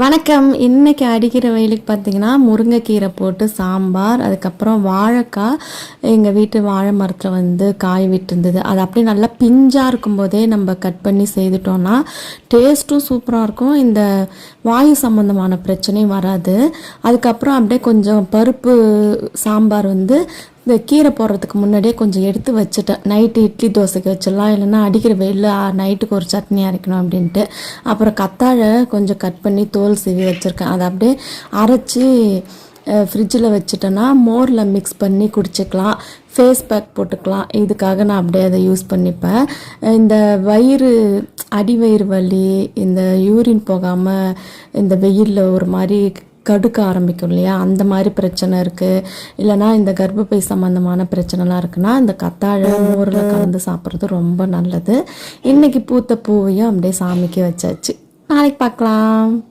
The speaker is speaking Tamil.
வணக்கம். இன்னைக்கு அடிக்கிற வயலுக்கு பார்த்தீங்கன்னா முருங்கைக்கீரை போட்டு சாம்பார் அதுக்கப்புறம் வாழைக்காய். எங்கள் வீட்டு வாழை மரத்தில் வந்து காய் விட்டுருந்தது. அது அப்படியே நல்லா பிஞ்சாக இருக்கும்போதே நம்ம கட் பண்ணி செய்துட்டோன்னா டேஸ்ட்டும் சூப்பராக இருக்கும். இந்த வாயு சம்மந்தமான பிரச்சனையும் வராது. அதுக்கப்புறம் அப்படியே கொஞ்சம் பருப்பு சாம்பார் வந்து இந்த கீரை போடுறதுக்கு முன்னாடியே கொஞ்சம் எடுத்து வச்சுட்டேன். நைட்டு இட்லி தோசைக்கு வச்சிடலாம். இல்லைன்னா அடிக்கிற வெயிலில் நைட்டுக்கு ஒரு சட்னி அரைக்கணும் அப்படின்ட்டு. அப்புறம் கத்தாழை கொஞ்சம் கட் பண்ணி தோல் சீவி வச்சுருக்கேன். அதை அப்படியே அரைச்சி ஃப்ரிட்ஜில் வச்சுட்டேன்னா மோரில் மிக்ஸ் பண்ணி குடிச்சிக்கலாம். ஃபேஸ் பேக் போட்டுக்கலாம். இதுக்காக நான் அப்படியே அதை யூஸ் பண்ணிப்பேன். இந்த வயிறு அடி வயிறு வலி இந்த யூரின் போகாமல் இந்த வெயிலில் ஒரு மாதிரி கடுக்க ஆரம்பிக்கும் இல்லையா? அந்த மாதிரி பிரச்சனை இருக்குது இல்லைனா இந்த கர்ப்பப்பை சம்மந்தமான பிரச்சனைலாம் இருக்குன்னா இந்த கத்தாழை மோரில் கலந்து சாப்பிட்றது ரொம்ப நல்லது. இன்னைக்கு பூத்த பூவையும் அப்படியே சாமிக்கு வச்சாச்சு. நாளைக்கு பார்க்கலாம்.